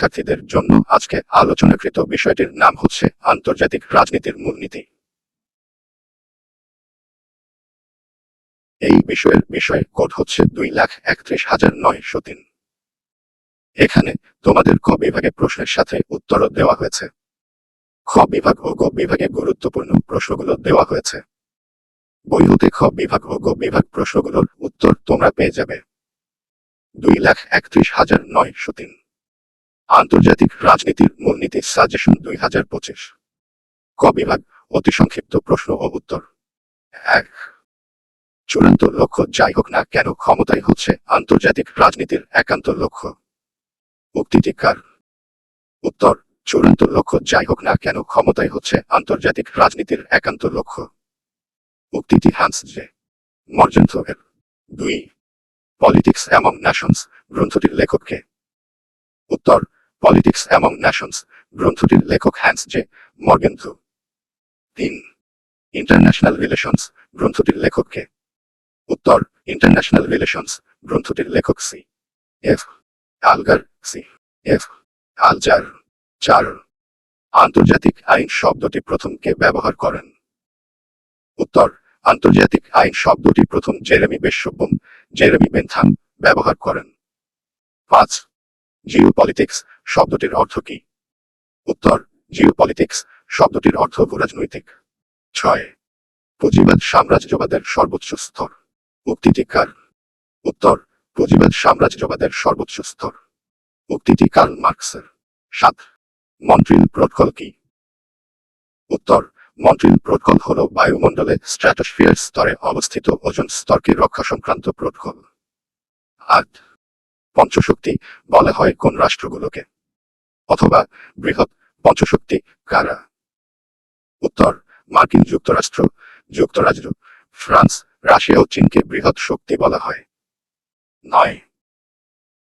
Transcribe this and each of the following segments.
শিক্ষার্থীদের জন্য আজকে আলোচনাকৃত বিষয়টির নাম হচ্ছে আন্তর্জাতিক রাজনীতির মূলনীতি। এই বিষয়ের বিষয় কোড হচ্ছে দুই লাখ একত্রিশ হাজার নয়শো তিন। এখানে তোমাদের ক বিভাগে প্রশ্নের সাথে উত্তরও দেওয়া হয়েছে। খ বিভাগ ও গ বিভাগে গুরুত্বপূর্ণ প্রশ্নগুলো দেওয়া হয়েছে। বই হতে খ বিভাগ ও গ বিভাগ প্রশ্নগুলোর উত্তর তোমরা পেয়ে যাবে। দুই লাখ একত্রিশ হাজার নয়শো তিন। আন্তর্জাতিক রাজনীতির মূলনীতি সাজেশন দুই হাজার পঁচিশ। ক বিভাগ, অতি সংক্ষিপ্ত প্রশ্ন ও উত্তর। এক। চূড়ান্ত লক্ষ্য যাই হোক না কেন ক্ষমতাই হচ্ছে আন্তর্জাতিক রাজনীতির একান্ত লক্ষ্য। উক্তিটি কার? উত্তর, চূড়ান্ত লক্ষ্য যাই হোক না কেন ক্ষমতাই হচ্ছে আন্তর্জাতিক রাজনীতির একান্ত লক্ষ্য। উক্তিটি হ্যান্স যে মর্জেন্থের দুই। পলিটিক্স অ্যামং ন্যাশনস গ্রন্থটির লেখককে। উত্তর পলিটিক্স অ্যামং ন্যাশনস গ্রন্থটির লেখক হ্যান্স জে মর্গেন্থু তিন ইন্টারন্যাশনাল রিলেশনস গ্রন্থটির লেখককে। উত্তর ইন্টারন্যাশনাল রিলেশনস গ্রন্থটির লেখক C. F, Alger C. F, Alger. চার, আন্তর্জাতিক আইন শব্দটি প্রথম কে ব্যবহার করেন। উত্তর, আন্তর্জাতিক আইন শব্দটি প্রথম জেরেমি বেশ্যব্যম জেরেমি বেনথাম ব্যবহার করেন। পাঁচ জিও পলিটিক্স শব্দটির অর্থ কি? উত্তর জিও পলিটিক্স শব্দটির অর্থ ভূরাজনৈতিক। ছয়, পুঁজিবাদ সাম্রাজ্যবাদের সর্বোচ্চ স্তর। উক্তিটি কার? উত্তর, পুঁজিবাদ সাম্রাজ্যবাদের সর্বোচ্চ স্তর। উক্তিটি কার্ল মার্কসের। সাত মন্ট্রিল প্রোটোকল কি? উত্তর মন্ট্রিল প্রোটোকল হল বায়ুমণ্ডলে স্ট্র্যাটোস্ফিয়ার স্তরে অবস্থিত ওজন স্তরকে রক্ষা সংক্রান্ত প্রোটোকল। আট পঞ্চশক্তি বলা হয় কোন রাষ্ট্রগুলোকে। অথবা বৃহৎ পঞ্চশক্তি কারা? উত্তর, মার্কিন যুক্তরাষ্ট্র, যুক্তরাজ্য, ফ্রান্স, রাশিয়া ও চীনকে বৃহৎ শক্তি বলা হয়। নয়,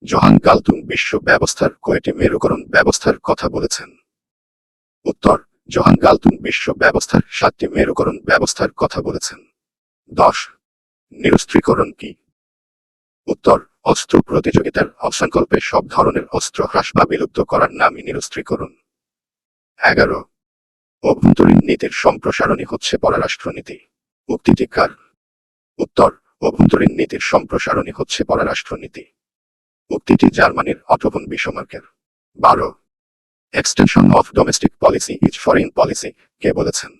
জোহান গালতুন বিশ্ব ব্যবস্থার কয়টি মেরুকরণ ব্যবস্থার কথা বলেছেন। উত্তর, জোহান গালতুন বিশ্ব ব্যবস্থার সাতটি মেরুকরণ ব্যবস্থার কথা বলেছেন। দশ, নিরস্ত্রীকরণ কি? উত্তর অস্ত্র প্রতিযোগিতার অবসানকল্পে সব ধরনের অস্ত্র হ্রাস বা বিলুপ্ত করার নামই নিরস্ত্রীকরণ এগারো, অভ্যন্তরীণ নীতির সম্প্রসারণই হচ্ছে পররাষ্ট্রনীতি। উক্তিটি কার? উত্তর, অভ্যন্তরীণ নীতির সম্প্রসারণই হচ্ছে পররাষ্ট্রনীতি। উক্তিটি জার্মানির অটোভন বিশ্বমার্কের বারো extension of domestic policy is foreign policy কে বলেছেন?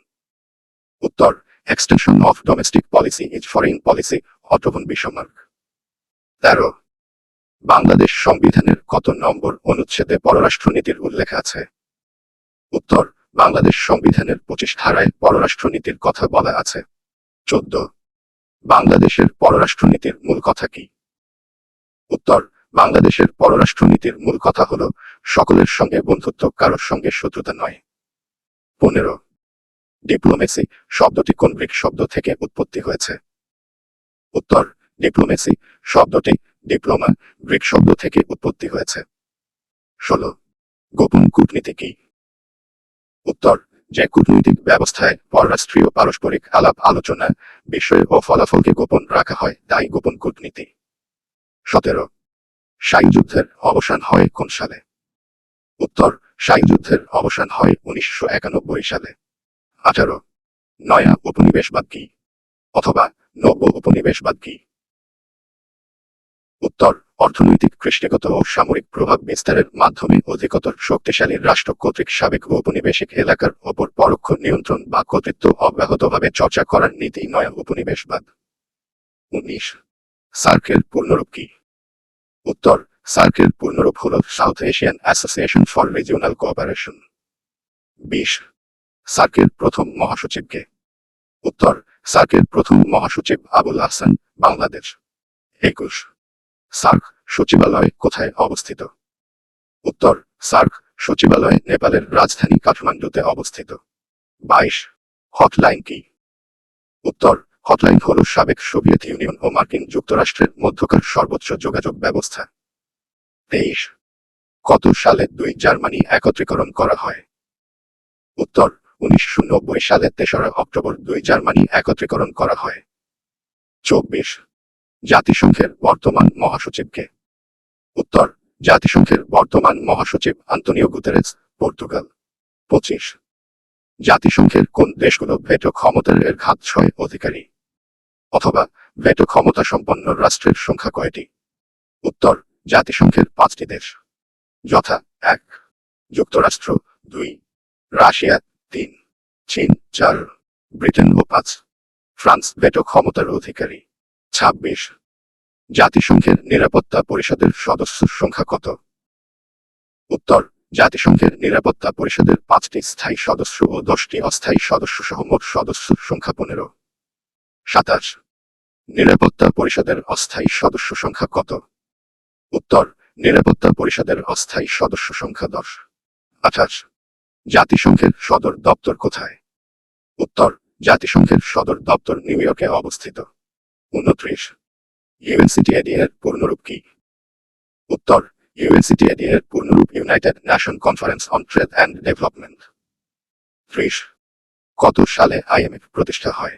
উত্তর extension of domestic policy is foreign policy Otto von Bismarck তেরো। বাংলাদেশ সংবিধানের কত নম্বর অনুচ্ছেদে পররাষ্ট্রনীতির উল্লেখ আছে? উত্তর, বাংলাদেশ সংবিধানের পঁচিশ ধারায় পররাষ্ট্রনীতির কথা বলা আছে। চোদ্দ। বাংলাদেশের পররাষ্ট্রনীতির মূল কথা কি? উত্তর, বাংলাদেশের পররাষ্ট্রনীতির মূল কথা হল সকলের সঙ্গে বন্ধুত্ব, কারোর সঙ্গে শত্রুতা নয়। পনেরো। ডিপ্লোমেসি শব্দটি কোন গ্রিক শব্দ থেকে উৎপত্তি হয়েছে? উত্তর ডিপ্লোমেসি শব্দটি ডিপ্লোমা গ্রিক শব্দ থেকে উৎপত্তি হয়েছে। ষোলো। গোপন কূটনীতি কি? উত্তর, যে কূটনৈতিক ব্যবস্থায় পররাষ্ট্রীয় পারস্পরিক আলাপ আলোচনা বিষয় ও ফলাফলকে গোপন রাখা হয়, তাই গোপন কূটনীতি। সতেরো। সাই যুদ্ধের অবসান হয় কোন সালে? উত্তর, সাই যুদ্ধের অবসান হয় উনিশশো একানব্বই সালে। আঠারো। নয়া উপনিবেশবাদ কি? অথবা নব্য উপনিবেশবাদ কি? উত্তর, অর্থনৈতিক, কৃষ্টিগত ও সামরিক প্রভাব বিস্তারের মাধ্যমে অধিকতর শক্তিশালী রাষ্ট্র কর্তৃক সাবেক ঔপনিবেশিক এলাকার ওপর পরোক্ষ নিয়ন্ত্রণ বা কর্তৃত্ব অব্যাহতভাবে চর্চা করার নীতি নয়া। উপনিবেশবাদ উনিশ। সার্কের পূর্ণরূপ কি? উত্তর সার্কের পূর্ণরূপ হল South Asian Association for Regional Cooperation. বিশ। সার্কের প্রথম মহাসচিবকে উত্তর সার্কের প্রথম মহাসচিব আবুল হাসান, বাংলাদেশ। একুশ। সার্ক সচিবালয় কোথায় অবস্থিত? উত্তর, সার্ক সচিবালয় নেপালের রাজধানী কাঠমান্ডুতে অবস্থিত। বাইশ, হটলাইন কি? উত্তর, হটলাইন হল সাবেক সোভিয়েত ইউনিয়ন ও মার্কিন যুক্তরাষ্ট্রের মধ্যকার সর্বোচ্চ যোগাযোগ ব্যবস্থা। তেইশ, কত সালে দুই জার্মানি একত্রীকরণ করা হয়? উত্তর, উনিশশো নব্বই সালে তেসরা অক্টোবর দুই জার্মানি একত্রীকরণ করা হয়। চব্বিশ জাতিসংঘের বর্তমান মহাসচিবকে। উত্তর, জাতিসংঘের বর্তমান মহাসচিব আন্তনিও গুতেরেস পর্তুগাল। পঁচিশ, জাতিসংঘের কোন দেশগুলো ভেটো ক্ষমতার এর ঘাত ছয় অধিকারী? অথবা ভেটো ক্ষমতা সম্পন্ন রাষ্ট্রের সংখ্যা কয়টি? উত্তর, জাতিসংঘের পাঁচটি দেশ। যথা এক, যুক্তরাষ্ট্র দুই, রাশিয়া তিন, চীন চার, ব্রিটেন ও পাঁচ। ফ্রান্স ভেটো ক্ষমতার অধিকারী। ছাব্বিশ। জাতিসংঘের নিরাপত্তা পরিষদের সদস্য সংখ্যা কত? উত্তর, জাতিসংঘের নিরাপত্তা পরিষদের পাঁচটি স্থায়ী সদস্য ও দশটি অস্থায়ী সদস্য সহ মোট সদস্য সংখ্যা পনেরো। সাতাশ। নিরাপত্তা পরিষদের অস্থায়ী সদস্য সংখ্যা কত? উত্তর, নিরাপত্তা পরিষদের অস্থায়ী সদস্য সংখ্যা দশ। আঠাশ। জাতিসংঘের সদর দপ্তর কোথায়? উত্তর, জাতিসংঘের সদর দপ্তর নিউ ইয়র্কে অবস্থিত। উনত্রিশ ইউএনসিটিএডি এর পূর্ণরূপ কি? উত্তর ইউএনসিটিএডি এর পূর্ণরূপ United Nation Conference on Trade and Development. ত্রিশ, কত সালে আইএমএফ প্রতিষ্ঠা হয়?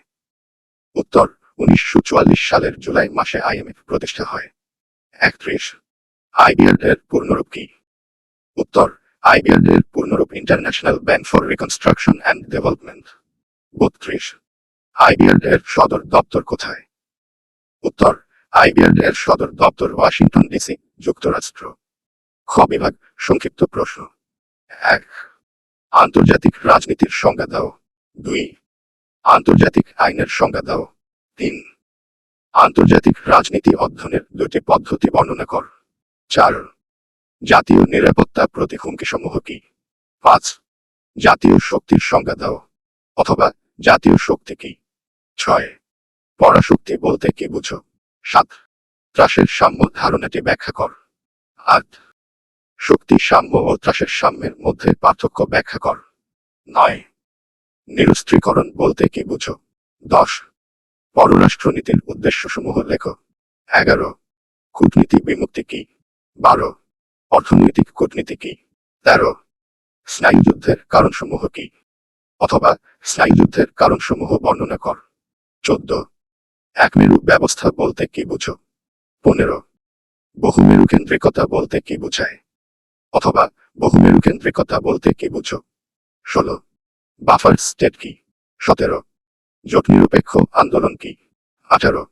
উত্তর, উনিশশো চুয়াল্লিশ সালের জুলাই মাসে আইএমএফ প্রতিষ্ঠা হয়। একত্রিশ আইবিআর এর পূর্ণরূপ কি? উত্তর আইবিআর এর পূর্ণরূপ International Bank for Reconstruction and Development. বত্রিশ আইবিআর এর সদর দপ্তর কোথায়? উত্তর আইবিআর এর সদর দপ্তর ওয়াশিংটন ডিসি, যুক্তরাষ্ট্র। খ বিভাগ, সংক্ষিপ্ত প্রশ্ন। এক, আন্তর্জাতিক রাজনীতির সংজ্ঞা দাও। দুই, আন্তর্জাতিক আইনের সংজ্ঞা দাও। তিন, আন্তর্জাতিক রাজনীতি অধ্যয়নের দুটি পদ্ধতি বর্ণনা কর। চার, জাতীয় নিরাপত্তা প্রতি হুমকিসমূহ কি? পাঁচ, জাতীয় শক্তির সংজ্ঞা দাও। অথবা জাতীয় শক্তি কি? ছয় পরাশক্তি বলতে কি বুঝো? সাত, ত্রাসের সাম্য ধারণাটি ব্যাখ্যা কর। আট, শক্তি, সাম্য ও ত্রাসের সাম্যের মধ্যে পার্থক্য ব্যাখ্যা কর। নয়, নিরস্ত্রীকরণ বলতে কি বুঝো? দশ, পররাষ্ট্রনীতির উদ্দেশ্যসমূহ লেখো। এগারো, কূটনীতি বিমুক্তি কি? বারো, অর্থনৈতিক কূটনীতি কি? তেরো, স্নায়ুযুদ্ধের কারণসমূহ কি? অথবা স্নায়ুযুদ্ধের কারণসমূহ বর্ণনা কর। চোদ্দ একমেরু ব্যবস্থা বলতে কি বুঝো? পনেরো। বহুমেরু কেন্দ্রিকতা বলতে কি বোঝায়? অথবা বহুমেরু কেন্দ্রিকতা বলতে কি বুঝো? ষোলো। বাফার স্টেট কি? সতেরো। জোট নিরপেক্ষ আন্দোলন কি? আঠারো।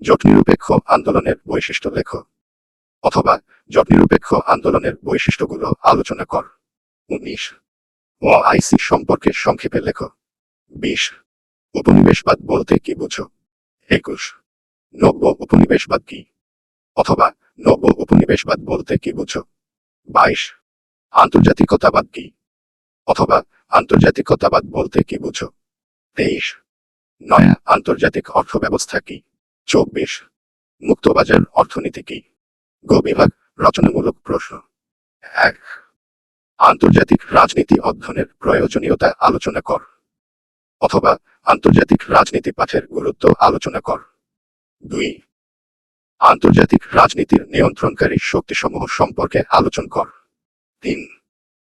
জোট নিরপেক্ষ আন্দোলনের বৈশিষ্ট্য লেখো। অথবা জোট নিরপেক্ষ আন্দোলনের বৈশিষ্ট্যগুলো আলোচনা কর। উনিশ। ও আইসি সম্পর্কে সংক্ষেপে লেখ। বিশ। উপনিবেশবাদ বলতে কি বুঝো? একুশ। নব্য উপনিবেশবাদ কি? অথবা নব্য উপনিবেশবাদ বলতে কি বুঝো? বাইশ। আন্তর্জাতিকতাবাদ কি? অথবা আন্তর্জাতিকতাবাদ বলতে কি বুঝো? তেইশ। নয়া। আন্তর্জাতিক অর্থ ব্যবস্থা কি? চব্বিশ। মুক্তবাজার অর্থনীতি কি? গ রচনামূলক প্রশ্ন। এক। আন্তর্জাতিক রাজনীতি অধ্যয়নের প্রয়োজনীয়তা আলোচনা কর। অথবা আন্তর্জাতিক রাজনীতি পাঠের গুরুত্ব আলোচনা কর। দুই, আন্তর্জাতিক রাজনীতির নিয়ন্ত্রণকারী শক্তিসমূহ সম্পর্কে আলোচনা কর। তিন,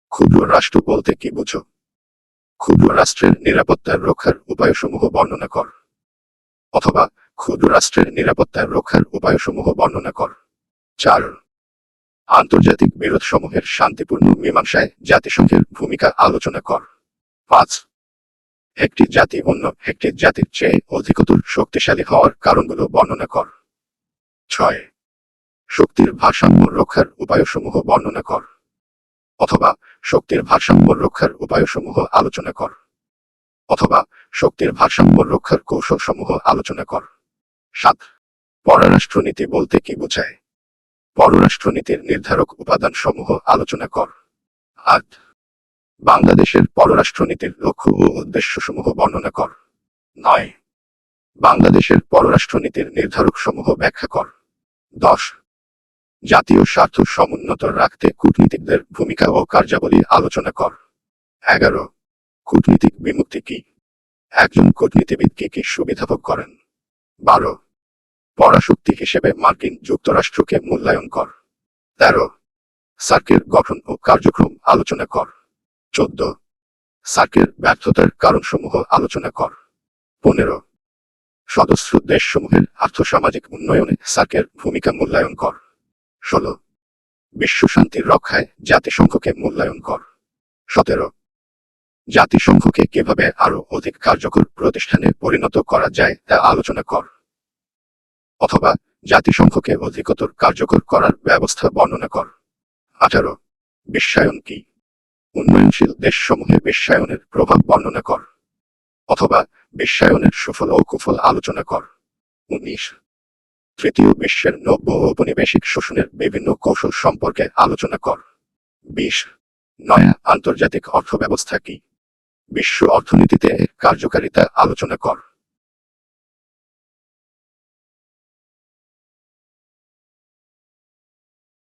ক্ষুদ্র রাষ্ট্র বলতে কি বুঝো? ক্ষুদ্র রাষ্ট্রের নিরাপত্তার রক্ষার উপায়সমূহ বর্ণনা কর। অথবা ক্ষুদ্র রাষ্ট্রের নিরাপত্তার রক্ষার উপায়সমূহ বর্ণনা কর। চার, আন্তর্জাতিক বিরোধসমূহের শান্তিপূর্ণ মীমাংসায় জাতিসংঘের ভূমিকা আলোচনা কর। পাঁচ একটি জাতি অন্য একটি জাতির চেয়ে অধিকতর শক্তিশালী হওয়ার কারণগুলো বর্ণনা কর। ছয়, শক্তির ভারসাম্য রক্ষার উপায়সমূহ বর্ণনা কর, অথবা শক্তির ভারসাম্য রক্ষার উপায়সমূহ আলোচনা কর, অথবা শক্তির ভারসাম্য রক্ষার কৌশলসমূহ আলোচনা কর। সাত, পররাষ্ট্রনীতি বলতে কি বোঝায়? পররাষ্ট্রনীতির নির্ধারক উপাদানসমূহ আলোচনা কর। আট বাংলাদেশের পররাষ্ট্রনীতির লক্ষ্য ও উদ্দেশ্যসমূহ বর্ণনা কর। নয়। বাংলাদেশের পররাষ্ট্রনীতির নির্ধারকসমূহ ব্যাখ্যা কর। দশ। জাতীয় স্বার্থ সমুন্নত রাখতে কূটনীতিকদের ভূমিকা ও কার্যাবলী আলোচনা কর। এগারো। কূটনীতিক বিমুক্তি কি? একজন কূটনীতিবিদ কি কি সুবিধা ভোগ করেন? বারো। পরাশক্তি হিসেবে মার্কিন যুক্তরাষ্ট্রকে মূল্যায়ন কর। তেরো। সার্কের গঠন ও কার্যক্রম আলোচনা কর। চোদ্দ। সার্কের ব্যর্থতার কারণসমূহ আলোচনা কর। পনেরো। সদস্য দেশসমূহের আর্থসামাজিক উন্নয়নে সার্কের ভূমিকা মূল্যায়ন কর। ষোলো। বিশ্ব শান্তির রক্ষায় জাতিসংঘকে মূল্যায়ন কর। সতেরো। জাতিসংঘকে কীভাবে আরও অধিক কার্যকর প্রতিষ্ঠানে পরিণত করা যায় তা আলোচনা কর। অথবা জাতিসংঘকে অধিকতর কার্যকর করার ব্যবস্থা বর্ণনা কর। আঠারো। বিশ্বায়ন কি? উন্নয়নশীল দেশসমূহে বিশ্বায়নের প্রভাব বর্ণনা কর, অথবা বিশ্বায়নের সুফল ও কুফল আলোচনা কর। উনিশ। তৃতীয় বিশ্বের নব্য ঔপনিবেশিক শোষণের বিভিন্ন কৌশল সম্পর্কে আলোচনা কর। বিশ। নয়া আন্তর্জাতিক অর্থব্যবস্থা কি? বিশ্ব অর্থনীতিতে কার্যকারিতা আলোচনা কর।